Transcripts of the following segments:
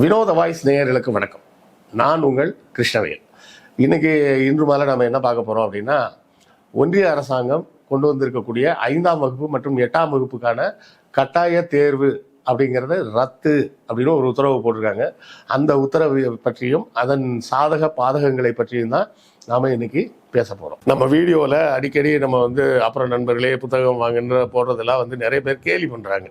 வினோத வாய்ஸ் நேயர்களுக்கு வணக்கம். நான் உங்கள் கிருஷ்ணவேல். இன்னைக்கு இன்று மேலே நம்ம என்ன பார்க்க போகிறோம் அப்படின்னா ஒன்றிய அரசாங்கம் கொண்டு வந்திருக்கக்கூடிய ஐந்தாம் வகுப்பு மற்றும் எட்டாம் வகுப்புக்கான கட்டாய தேர்வு அப்படிங்கிறத ரத்து அப்படின்னு ஒரு உத்தரவு போட்டிருக்காங்க. அந்த உத்தரவு பற்றியும் அதன் சாதக பாதகங்களை பற்றியும் தான் நாம இன்னைக்கு பேச போகிறோம் நம்ம வீடியோவில் அடிக்கடி நம்ம வந்து அப்புறம் நண்பர்களே புத்தகம் வாங்குன்ற போடுறதெல்லாம் வந்து நிறைய பேர் கேலி பண்ணுறாங்க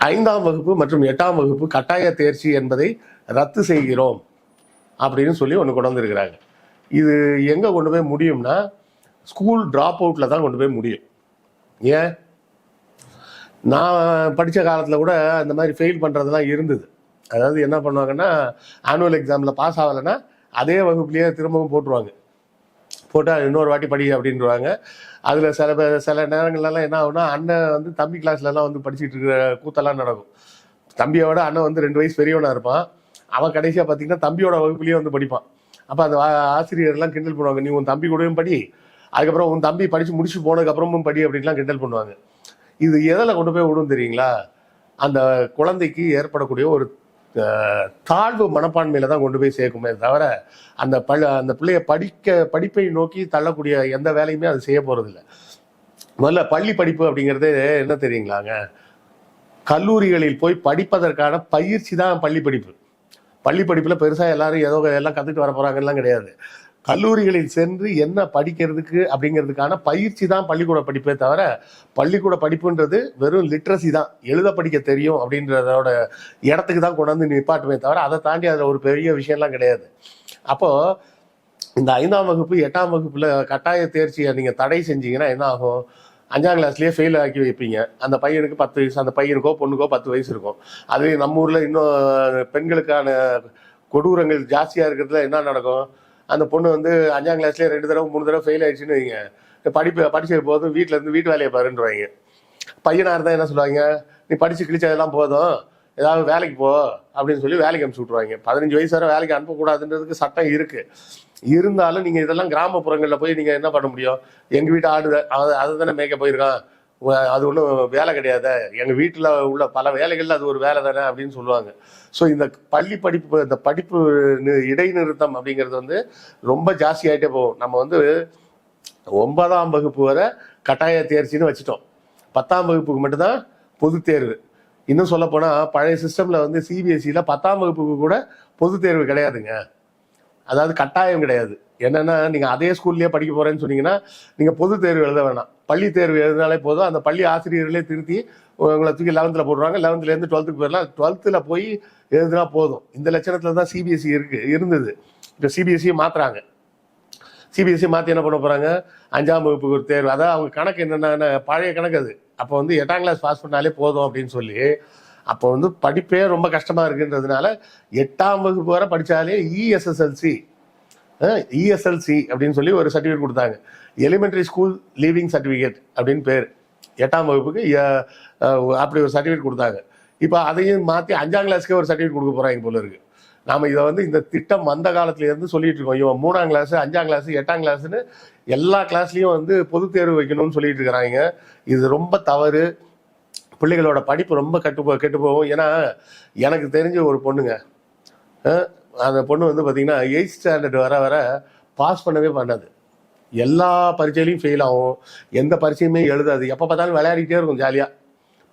ஐந்தாம் வகுப்பு மற்றும் எட்டாம் வகுப்பு கட்டாய தேர்ச்சி என்பதை ரத்து செய்கிறோம் அப்படின்னு சொல்லி ஒன்று கொண்டு வந்திருக்கிறாங்க. இது எங்கே கொண்டு போய் முடியும்னா ஸ்கூல் ட்ராப் அவுட்டில் தான் கொண்டு போய் முடியும். ஏன்? நான் படித்த காலத்தில் கூட அந்த மாதிரி ஃபெயில் பண்ணுறதுலாம் இருந்தது. அதாவது என்ன பண்ணுவாங்கன்னா ஆனுவல் எக்ஸாமில் பாஸ் ஆகலைன்னா அதே வகுப்புலேயே திரும்பவும் போட்டுருவாங்க. போட்டால் இன்னொரு வாட்டி படி அப்படின்றாங்க. அதில் சில பேர் சில நேரங்கள்லாம் என்ன ஆகுனா அண்ணன் வந்து தம்பி கிளாஸ்லலாம் வந்து படிச்சுட்டு இருக்கிற கூத்தெல்லாம் நடக்கும். தம்பியோட அண்ணன் வந்து ரெண்டு வயசு பெரியவனாக இருப்பான். அவன் கடைசியாக பார்த்தீங்கன்னா தம்பியோட வகுப்புலேயே வந்து படிப்பான். அப்போ அந்த ஆசிரியர்லாம் கிண்டல் பண்ணுவாங்க நீ உன் தம்பி கூடயும் படி. அதுக்கப்புறம் உன் தம்பி படித்து முடிச்சு போனதுக்கப்புறமும் படி அப்படின்லாம் கிண்டல் பண்ணுவாங்க. இது எதில் கொண்டு போய் விடும் தெரியுங்களா? அந்த குழந்தைக்கு ஏற்படக்கூடிய ஒரு தாழ்வு மனப்பான்மையில தான் கொண்டு போய் சேர்க்குமே தவிர அந்த பள்ள அந்த பிள்ளைய படிக்க படிப்பை நோக்கி தள்ளக்கூடிய எந்த வேலையுமே அது செய்ய போறதில்ல. முதல்ல பள்ளி படிப்பு அப்படிங்கிறது என்ன தெரியுங்களாங்க? கல்லூரிகளில் போய் படிப்பதற்கான பயிற்சி தான் பள்ளி படிப்பு. பள்ளி படிப்பில் பெருசாக எல்லாரும் ஏதோ எல்லாம் கற்றுட்டு வர போகிறாங்கலாம் கிடையாது. கல்லூரிகளில் சென்று என்ன படிக்கிறதுக்கு அப்படிங்கிறதுக்கான பயிற்சி தான் பள்ளிக்கூட படிப்பே தவிர பள்ளிக்கூட படிப்புன்றது வெறும் லிட்ரஸி தான். எழுத படிக்க தெரியும் அப்படின்றதோட இடத்துக்கு தான் கொண்டாந்து நிப்பாட்டுமே தவிர அதை தாண்டி அதில் ஒரு பெரிய விஷயம்லாம் கிடையாது. அப்போது இந்த ஐந்தாம் வகுப்பு எட்டாம் வகுப்புல கட்டாய தேர்ச்சியை நீங்க தடை செஞ்சீங்கன்னா என்ன ஆகும்? அஞ்சாம் கிளாஸ்லயே ஃபெயில் ஆக்கி வைப்பீங்க. அந்த பையனுக்கு பத்து வயசு அந்த பையனுக்கோ பொண்ணுக்கோ பத்து வயசு இருக்கும். அதுவே நம்ம ஊர்ல இன்னும் பெண்களுக்கான கொடூரங்கள் ஜாஸ்தியா இருக்கிறதுல என்ன நடக்கும்? அந்த பொண்ணு வந்து அஞ்சாம் கிளாஸ்லயே ரெண்டு தடவை மூணு தடவை ஃபெயில் ஆயிடுச்சுன்னு வைங்க. படிப்பு படிச்சது போதும் வீட்டில் இருந்து வீட்டு வேலையை பாருன்றவாங்க. பையனா இருந்தா என்ன சொல்லுவாங்க? நீ படிச்சு கிழிச்சதெல்லாம் போதும். ஏதாவது வேலைக்கு போ அப்படின்னு சொல்லி வேலைக்கு அனுப்பிச்சு விட்ருவாங்க பதினஞ்சு வயசு வரை வேலைக்கு அனுப்பக்கூடாதுன்றதுக்கு சட்டம் இருக்கு. இருந்தாலும் நீங்க இதெல்லாம் கிராமப்புறங்களில் போய் நீங்க என்ன பண்ண முடியும்? எங்க வீட்டு ஆடு அதை அதை தானே மேய்க்க போயிருக்கான். அது ஒன்றும் வேலை கிடையாது. எங்கள் வீட்டில் உள்ள பல வேலைகளில் அது ஒரு வேலை தானே அப்படின்னு சொல்லுவாங்க. ஸோ இந்த பள்ளி படிப்பு இந்த படிப்பு இடைநிறுத்தம் அப்படிங்கிறது வந்து ரொம்ப ஜாஸ்தியாகிட்டே போகும். நம்ம வந்து ஒன்பதாம் வகுப்பு வரை கட்டாய தேர்ச்சின்னு வச்சுட்டோம். பத்தாம் வகுப்புக்கு மட்டும்தான் பொது தேர்வு. இன்னும் சொல்ல பழைய சிஸ்டமில் வந்து சிபிஎஸ்சியில் பத்தாம் வகுப்புக்கு கூட பொது தேர்வு கிடையாதுங்க. அதாவது கட்டாயம் கிடையாது. என்னன்னா நீங்க அதே ஸ்கூல்லயே படிக்க போறேன்னு சொன்னீங்கன்னா நீங்க பொது தேர்வு எழுத வேணாம். பள்ளி தேர்வு எழுதினாலே போதும். அந்த பள்ளி ஆசிரியர்களே திருத்தி உங்களை தூக்கி லெவன்த்தில் போடுறாங்க லெவன்த்ல இருந்து டுவெல்த்துக்கு போயிடலாம் டுவெல்த்தில் போய் எழுதுனா போதும். இந்த லட்சணத்துல தான் சிபிஎஸ்சி இருக்கு இருந்தது. இப்போ சிபிஎஸ்சியை மாத்துறாங்க. சிபிஎஸ்சி மாற்றி என்ன பண்ண போகிறாங்க அஞ்சாம் வகுப்புக்கு ஒரு தேர்வு. அதான் அவங்க கணக்கு என்னென்ன பழைய கணக்கு அது. அப்போ வந்து எட்டாம் கிளாஸ் பாஸ் பண்ணாலே போதும் அப்படின்னு சொல்லி அப்போ வந்து படிப்பே ரொம்ப கஷ்டமாக இருக்குன்றதுனால எட்டாம் வகுப்பு வரை படித்தாலே இஎஸ்எஸ்எல்சி இஎஸ்எல்சி அப்படின்னு சொல்லி ஒரு சர்டிஃபிகேட் கொடுத்தாங்க. எலிமெண்ட்ரி ஸ்கூல் லீவிங் சர்டிஃபிகேட் அப்படின்னு பேர். எட்டாம் வகுப்புக்கு அப்படி ஒரு சர்டிஃபிகேட் கொடுத்தாங்க. இப்போ அதையும் மாற்றி அஞ்சாம் கிளாஸ்க்கே ஒரு சர்டிஃபிகேட் கொடுக்க போகிறாங்க போல இருக்கு. நாம் இதை வந்து இந்த திட்டம் வந்த காலத்துலேருந்து சொல்லிட்டு இருக்கோம். இவன் மூணாம் கிளாஸ் அஞ்சாம் கிளாஸ் எட்டாம் கிளாஸ்னு எல்லா கிளாஸ்லயும் வந்து பொது தேர்வு வைக்கணும்னு சொல்லிட்டு இருக்கிறாங்க. இது ரொம்ப தவறு. பிள்ளைகளோட படிப்பு ரொம்ப கட்டு போ கெட்டு போகும். ஏன்னா எனக்கு தெரிஞ்ச ஒரு பொண்ணுங்க. அந்த பொண்ணு வந்து பார்த்தீங்கன்னா எயிட் ஸ்டாண்டர்ட் வர வர பாஸ் பண்ணவே பண்ணாது. எல்லா பரீட்சையிலையும் ஃபெயில் ஆகும். எந்த பரீட்சையுமே எழுதாது. எப்போ பார்த்தாலும் விளையாடிக்கிட்டே இருக்கும் ஜாலியாக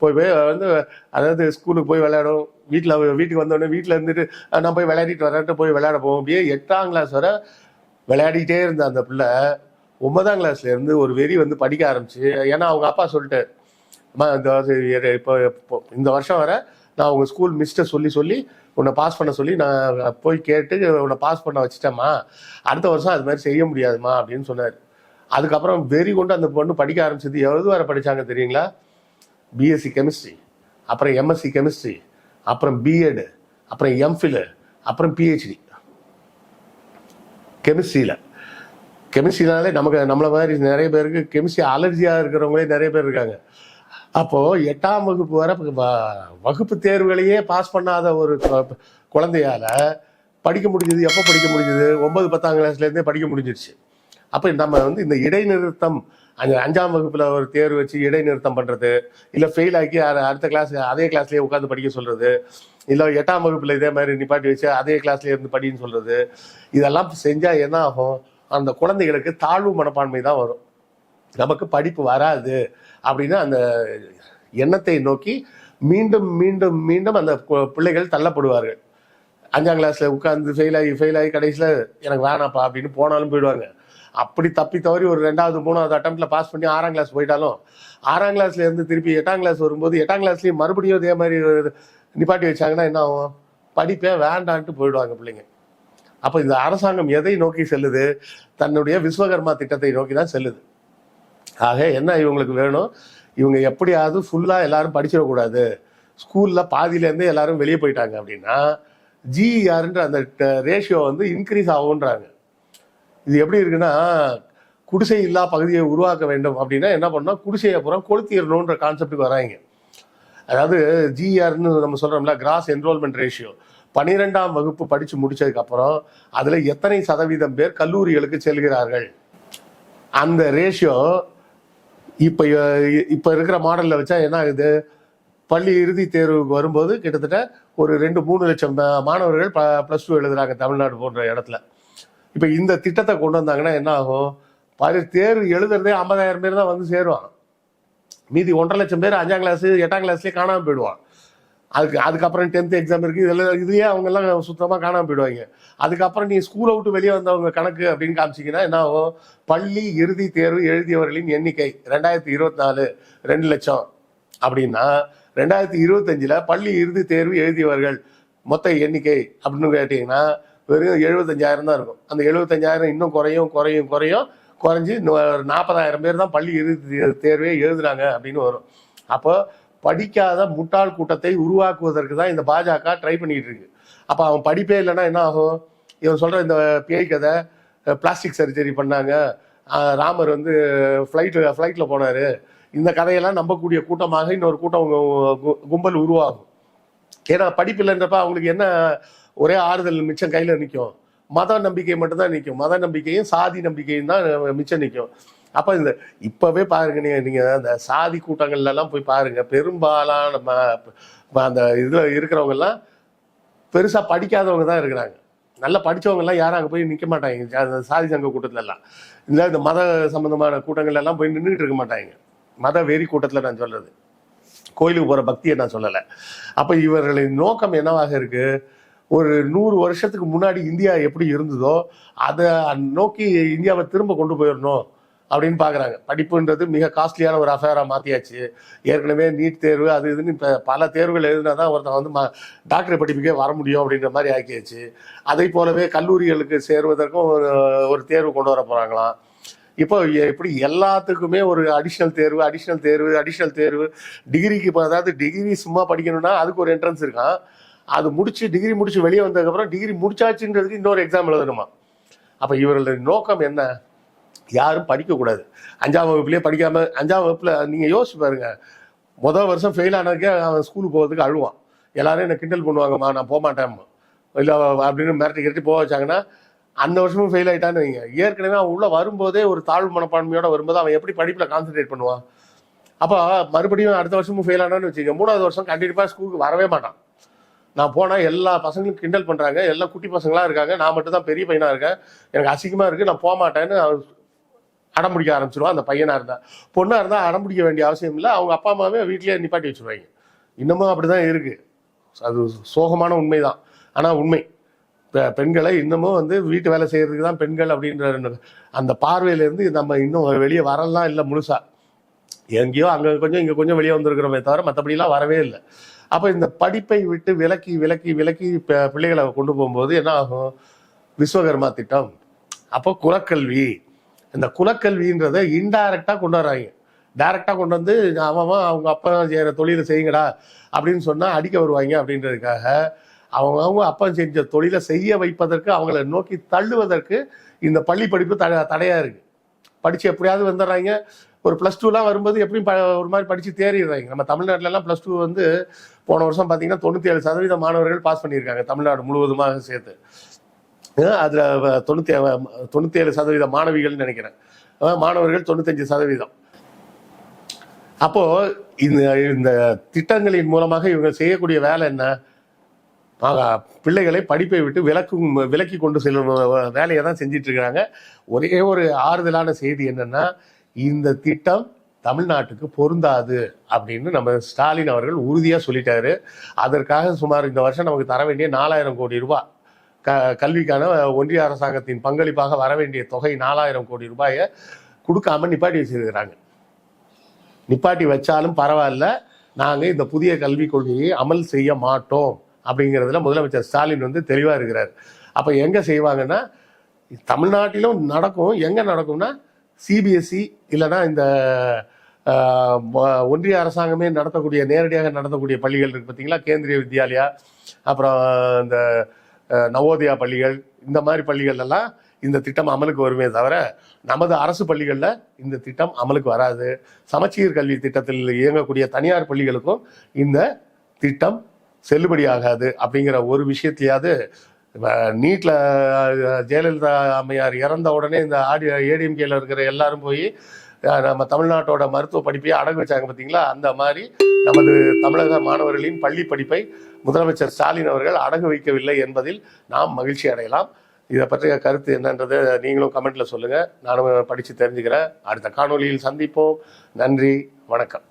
போய் போய் வந்து அதாவது ஸ்கூலுக்கு போய் விளையாடும். வீட்டில் வீட்டுக்கு வந்தோடனே வீட்டில் இருந்துட்டு நான் போய் விளையாடிட்டு வரேன்ட்டு போய் விளையாட போவோம். அப்படியே எட்டாம் கிளாஸ் வர விளையாடிட்டே இருந்த அந்த பிள்ளை ஒன்பதாம் கிளாஸ்லேருந்து ஒரு வெறி வந்து படிக்க ஆரம்பிச்சு. ஏன்னா அவங்க அப்பா சொல்லிட்டு அம்மா இந்த வருஷம் இப்போ இப்போ இந்த வருஷம் வர நான் உங்கள் ஸ்கூல் மிஸ்ட்டை சொல்லி சொல்லி உன்னை பாஸ் பண்ண சொல்லி நான் போய் கேட்டு உன்னை பாஸ் பண்ண வச்சிட்டேம்மா. அடுத்த வருஷம் அது மாதிரி செய்ய முடியாதும்மா அப்படின்னு சொன்னார். அதுக்கப்புறம் வெறி கொண்டு அந்த பொண்ணு படிக்க ஆரம்பிச்சது எவ்வளவு வரை படிச்சாங்க தெரியுங்களா? பிஎஸ்சி கெமிஸ்ட்ரி அப்புறம் எம்எஸ்சி கெமிஸ்ட்ரி அப்புறம் பிஎட் அப்புறம் எம்ஃபில் அப்புறம் பிஹெச்டி கெமிஸ்ட்ரியில் கெமிஸ்ட்ரினாலே நமக்கு நம்மளை மாதிரி நிறைய பேருக்கு கெமிஸ்ட்ரி அலர்ஜியாக இருக்கிறவங்களே நிறைய பேர் இருக்காங்க. அப்போது எட்டாம் வகுப்பு வரை வகுப்பு தேர்வுகளையே பாஸ் பண்ணாத ஒரு குழந்தையால் குழந்தையால படிக்க முடிஞ்சது எப்போ படிக்க முடிஞ்சது? ஒன்பது பத்தாம் கிளாஸ்லேருந்தே படிக்க முடிஞ்சிருச்சு. அப்போ நம்ம வந்து இந்த இடைநிறுத்தம் அந்த அஞ்சாம் வகுப்பில் ஒரு தேர்வு வச்சு இடைநிறுத்தம் பண்ணுறது இல்லை ஃபெயில் ஆக்கி அடுத்த கிளாஸ் அதே கிளாஸ்லேயே உட்காந்து படிக்க சொல்கிறது இல்லை எட்டாம் வகுப்பில் இதே மாதிரி நிப்பாட்டி வச்சு அதே கிளாஸ்லேயே இருந்து படின்னு சொல்கிறது இதெல்லாம் செஞ்சால் என்ன ஆகும் அந்த குழந்தைகளுக்கு தாழ்வு மனப்பான்மை தான் வரும். நமக்கு படிப்பு வராது. அப்படின்னு அந்த எண்ணத்தை நோக்கி மீண்டும் மீண்டும் மீண்டும் அந்த பிள்ளைகள் தள்ளப்படுவார்கள். அஞ்சாம் கிளாஸ்ல உட்காந்து ஃபெயில் ஆகி ஃபெயில் ஆகி கடைசியில் எனக்கு வேணாப்பா அப்படின்னு போனாலும் போயிடுவாங்க. அப்படி தப்பி தவறி ஒரு ரெண்டாவது மூணாவது அட்டம்ப்ட்ல பாஸ் பண்ணி ஆறாம் கிளாஸ் போயிட்டாலும் ஆறாம் கிளாஸ்ல இருந்து திருப்பி எட்டாம் கிளாஸ் வரும்போது எட்டாம் கிளாஸ்லயும் மறுபடியும் இதே மாதிரி நிப்பாட்டி வச்சாங்கன்னா என்ன ஆகும்? படிப்பே வேண்டான்ட்டு போயிடுவாங்க பிள்ளைங்க. அப்போ இந்த அரசாங்கம் எதை நோக்கி செல்லுது? தன்னுடைய விஸ்வகர்மா திட்டத்தை நோக்கி தான் செல்லுது. ஆக என்ன இவங்களுக்கு வேணும்? இவங்க எப்படியாவது ஃபுல்லாக எல்லாரும் படிச்சிடக்கூடாது ஸ்கூலில் பாதியிலேருந்தே எல்லாரும் வெளியே போயிட்டாங்க அப்படின்னா ஜிஆர்ன்ற அந்த ரேஷியோ வந்து இன்க்ரீஸ் ஆகுன்றாங்க இது எப்படி இருக்குன்னா குடிசை இல்லா பகுதியை உருவாக்க வேண்டும் அப்படின்னா என்ன பண்ணால் குடிசையை அப்புறம் கொளுத்திடணுன்ற கான்செப்டுக்கு வராங்க. அதாவது ஜிஆர்னு நம்ம சொல்கிறோம்ல கிராஸ் என்ரோல்மெண்ட் ரேஷியோ பனிரெண்டாம் வகுப்பு படித்து முடித்ததுக்கப்புறம் அதில் எத்தனை சதவீதம் பேர் கல்லூரிகளுக்கு செல்கிறார்கள்? அந்த ரேஷியோ இப்போ இப்போ இருக்கிற மாடலில் வச்சா என்ன ஆகுது? பள்ளி இறுதி தேர்வுக்கு வரும்போது கிட்டத்தட்ட ஒரு ரெண்டு மூணு லட்சம் மாணவர்கள் ப ப்ளஸ் டூ எழுதுறாங்க தமிழ்நாடு போன்ற இடத்துல. இப்போ இந்த திட்டத்தை கொண்டு வந்தாங்கன்னா என்ன ஆகும்? பல தேர்வு எழுதுறதே ஐம்பதாயிரம் பேர் தான் வந்து சேருவான் மீதி ஒன்றரை லட்சம் பேர் அஞ்சாம் கிளாஸ் எட்டாம் கிளாஸ்லேயே காணாமல் போயிடுவான் அதுக்கு அதுக்கப்புறம் டென்த் எக்ஸாம் இருக்குது இதெல்லாம் இதையே அவங்கெல்லாம் சுத்தமாக காணாமல் காணாம போயிடுவாங்க. அதுக்கப்புறம் நீ ஸ்கூலை விட்டு வெளியே வந்தவங்க கணக்கு அப்படின்னு காமிச்சிங்கன்னா என்ன ஆகும்? பள்ளி இறுதி தேர்வு எழுதியவர்களின் எண்ணிக்கை ரெண்டாயிரத்தி இருபத்தி நாலு ரெண்டு லட்சம். அப்படின்னா ரெண்டாயிரத்தி இருபத்தஞ்சில் பள்ளி இறுதி தேர்வு எழுதியவர்கள் மொத்த எண்ணிக்கை அப்படின்னு கேட்டிங்கன்னா வெறும் எழுபத்தஞ்சாயிரம் தான் இருக்கும். அந்த எழுபத்தஞ்சாயிரம் இன்னும் குறையும் குறையும் குறையும். குறைஞ்சி நாற்பதாயிரம் பேர் தான் பள்ளி இறுதி தேர்வே எழுதுறாங்க அப்படின்னு வரும். அப்போ படிக்காத முட்டாள் கூட்டத்தை உருவாக்குவதற்கு தான் இந்த பாஜக ட்ரை பண்ணிட்டு இருக்கு. அப்ப அவன் படிப்பே இல்லைன்னா என்ன ஆகும்? இவன் சொல்ற இந்த பேய் கதை பிளாஸ்டிக் சர்ஜரி பண்ணாங்க. ராமர் வந்து ஃப்ளைட்டு ஃப்ளைட்டில் போனார். இந்த கதையெல்லாம் நம்பக்கூடிய கூட்டமாக இன்னொரு கூட்டம் கும்பல் உருவாகும். ஏன்னா படிப்பு இல்லைன்றப்ப அவங்களுக்கு என்ன ஒரே ஆறுதல் மிச்சம் கையில் நிற்கும் மத நம்பிக்கை மட்டும்தான் நிற்கும் மத நம்பிக்கையும் சாதி நம்பிக்கையும் தான் மிச்சம் நிற்கும் அப்ப இந்த இப்பவே பாருங்க நீங்க நீங்க அந்த சாதி கூட்டங்கள்ல எல்லாம் போய் பாருங்க பெரும்பாலான அந்த இதுல இருக்கிறவங்க எல்லாம் பெருசா படிக்காதவங்க தான் இருக்கிறாங்க. நல்லா படிச்சவங்க எல்லாம் யாரும் அங்க போய் நிக்க மாட்டாங்க அந்த சாதி சங்க கூட்டத்துல எல்லாம் இல்ல இந்த மத சம்பந்தமான கூட்டங்கள்ல எல்லாம் போய் நின்றுட்டு இருக்க மாட்டாங்க. மத வெறி கூட்டத்துல நான் சொல்றது. கோயிலுக்கு போற பக்தியை நான் சொல்லல. அப்ப இவர்களின் நோக்கம் என்னவாக இருக்கு? ஒரு நூறு வருஷத்துக்கு முன்னாடி இந்தியா எப்படி இருந்ததோ அதை நோக்கி இந்தியாவை திரும்ப கொண்டு போயிடணும். அப்படின்னு பாக்குறாங்க. படிப்புன்றது மிக காஸ்ட்லியான ஒரு அஃபேரா மாத்தியாச்சு. ஏற்கனவே நீட் தேர்வு அது இதுன்னு இப்ப பல தேர்வுகள் எழுதினா தான் ஒருத்தன் வந்து ம- டாக்டர் படிப்புக்கே வர முடியும் அப்படின்ற மாதிரி ஆக்கியாச்சு. அதை போலவே கல்லூரிகளுக்கு சேருவதற்கும் ஒரு ஒரு தேர்வு கொண்டு வர போறாங்களாம். இப்போ இப்படி எல்லாத்துக்குமே ஒரு அடிஷ்னல் தேர்வு அடிஷ்னல் தேர்வு அடிஷ்னல் தேர்வு. டிகிரிக்கு இப்போ அதாவது டிகிரி சும்மா படிக்கணும்னா அதுக்கு ஒரு என்ட்ரன்ஸ் இருக்கான் அது முடிச்சு டிகிரி முடிச்சு வெளியே வந்ததுக்கப்புறம் டிகிரி முடிச்சாச்சுன்றதுக்கு இன்னொரு எக்ஸாம் எழுதணுமா அப்போ இவர்களுடைய நோக்கம் என்ன? யாரும் படிக்கக்கூடாது. அஞ்சாம் வகுப்புலேயே படிக்காமல் அஞ்சாம் வகுப்பில் நீங்கள் யோசிச்சு பாருங்க. முதல் வருஷம் ஃபெயில் ஆனதுக்கே அவன் ஸ்கூலுக்கு போகிறதுக்கு அழுவான். எல்லாரும் என்னை கிண்டல் பண்ணுவாங்கம்மா நான் போக மாட்டேன்மா இல்லை அப்படின்னு மிரட்டி கிரட்டி போக வச்சாங்கன்னா அந்த வருஷமும் ஃபெயில் ஆகிட்டான்னு வைங்க. ஏற்கனவே அவன் உள்ளே வரும்போதே ஒரு தாழ்வு மனப்பான்மையோட வரும்போது அவன் எப்படி படிப்பில் கான்சென்ட்ரேட் பண்ணுவான்? அப்போ மறுபடியும் அடுத்த வருஷமும் ஃபெயில் ஆனான்னு வச்சுக்கோங்க. மூணாவது வருஷம் கண்டிப்பாக ஸ்கூலுக்கு வரவே மாட்டான். நான் போனால் எல்லா பசங்களும் கிண்டல் பண்ணுறாங்க எல்லாம் குட்டி பசங்களாக இருக்காங்க. நான் மட்டும் தான் பெரிய பையனாக இருக்கேன். எனக்கு அசிங்கமாக இருக்குது நான் போக மாட்டேன்னு அவன் அடம் பிடிக்க ஆரம்பிச்சிருவான் அந்த பையனாக இருந்தால் பொண்ணாக இருந்தால் அடம் பிடிக்க வேண்டிய அவசியம் இல்லை. அவங்க அப்பா அம்மாவே வீட்டிலேயே நிப்பாட்டி வச்சுருவாங்க. இன்னமும் அப்படிதான் இருக்குது அது சோகமான உண்மை தான் ஆனால் உண்மை. பெ- பெண்களை இன்னமும் வந்து வீட்டு வேலை செய்கிறதுக்கு தான் பெண்கள் அப்படின்ற அந்த பார்வையிலேருந்து நம்ம இன்னும் வெளியே வரலாம் இல்லை முழுசா. எங்கேயோ அங்கே கொஞ்சம் இங்கே கொஞ்சம் வெளியே வந்திருக்கிறோமே தவிர மற்றபடிலாம் வரவே இல்லை. அப்போ இந்த படிப்பை விட்டு விலக்கி விலக்கி விலக்கி பிள்ளைகளை கொண்டு போகும்போது என்ன ஆகும்? விஸ்வகர்மா திட்டம். அப்போ குலக்கல்வி. இந்த குலக்கல்வின்றதை இன்டைரக்டாக கொண்டு வர்றாங்க டைரக்டாக கொண்டு வந்து அவன் அவன் அவங்க அப்பா செய்கிற தொழிலை செய்யுங்கடா அப்படின்னு சொன்னால் அடிக்க வருவாங்க அப்படின்றதுக்காக அவங்க அவங்க அப்பா செஞ்ச தொழிலை செய்ய வைப்பதற்கு அவங்கள நோக்கி தள்ளுவதற்கு இந்த பள்ளி படிப்பு த தடையாக இருக்குது படித்து எப்படியாவது வந்துடுறாங்க. ஒரு ப்ளஸ் டூலாம் வரும்போது எப்படியும் ப ஒரு மாதிரி படித்து தேறிடுறாங்க. நம்ம தமிழ்நாட்டிலலாம் ப்ளஸ் டூ வந்து போன வருஷம் பார்த்தீங்கன்னா தொண்ணூற்றி ஏழு சதவீத மாணவர்கள் பாஸ் பண்ணியிருக்காங்க தமிழ்நாடு முழுவதுமாக சேர்த்து. அதில் தொண்ணூற்றி தொண்ணூற்றி ஏழு சதவீத மாணவிகள்னு நினைக்கிறேன். மாணவர்கள் தொண்ணூத்தஞ்சு சதவீதம். அப்போ இந்த இந்த திட்டங்களின் மூலமாக இவங்க செய்யக்கூடிய வேலை என்ன? பிள்ளைகளை படிப்பை விட்டு விலக்கும் விலக்கி கொண்டு செல்லும் வேலையை தான் செஞ்சிட்டு இருக்கிறாங்க ஒரே ஒரு ஆறுதலான செய்தி என்னன்னா இந்த திட்டம் தமிழ்நாட்டுக்கு பொருந்தாது அப்படின்னு நம்ம ஸ்டாலின் அவர்கள் உறுதியாக சொல்லிட்டாரு. அதற்காக சுமார் இந்த வருஷம் நமக்கு தர வேண்டிய நாலாயிரம் கோடி ரூபாய். க கல்விக்கான ஒன்றிய அரசாங்கத்தின் பங்களிப்பாக வர வேண்டிய தொகை நாலாயிரம் கோடி ரூபாயை கொடுக்காம நிப்பாட்டி வச்சிருக்கிறாங்க. நிப்பாட்டி வச்சாலும் பரவாயில்ல. நாங்கள் இந்த புதிய கல்விக் கொள்கையை அமல் செய்ய மாட்டோம் அப்படிங்கிறதுல முதலமைச்சர் ஸ்டாலின் வந்து தெளிவாக இருக்கிறார். அப்போ எங்கே செய்வாங்கன்னா தமிழ்நாட்டிலும் நடக்கும். எங்கே நடக்கும்னா சிபிஎஸ்சி இல்லைன்னா இந்த ஒன்றிய அரசாங்கமே நடத்தக்கூடிய நேரடியாக நடத்தக்கூடிய பள்ளிகள் இருக்கு பார்த்தீங்களா கேந்திரிய வித்யாலயா அப்புறம் இந்த நவோதயா பள்ளிகள் இந்த மாதிரி பள்ளிகள்லாம் இந்த திட்டம் அமலுக்கு வருமே தவிர நமது அரசு பள்ளிகளில் இந்த திட்டம் அமலுக்கு வராது. சமச்சீர் கல்வி திட்டத்தில் இயங்கக்கூடிய தனியார் பள்ளிகளுக்கும் இந்த திட்டம் செல்லுபடியாகாது அப்படிங்கிற ஒரு விஷயத்தையாவது நீட்ல ஜெயலலிதா அம்மையார் இறந்த உடனே இந்த ஆடி ஏடிஎம்கேல இருக்கிற எல்லாரும் போய் நம்ம தமிழ்நாட்டோட மருத்துவ படிப்பையே அடகு வச்சாங்க பார்த்தீங்களா அந்த மாதிரி நமது தமிழக மாணவர்களின் பள்ளி படிப்பை முதலமைச்சர் ஸ்டாலின் அவர்கள் அடகு வைக்கவில்லை என்பதில் நாம் மகிழ்ச்சி அடையலாம். இதை பற்றிய கருத்து என்னன்றதை நீங்களும் கமெண்ட்ல சொல்லுங்க. நானும் படித்து தெரிஞ்சுக்கிறேன். அடுத்த காணொளியில் சந்திப்போம். நன்றி. வணக்கம்.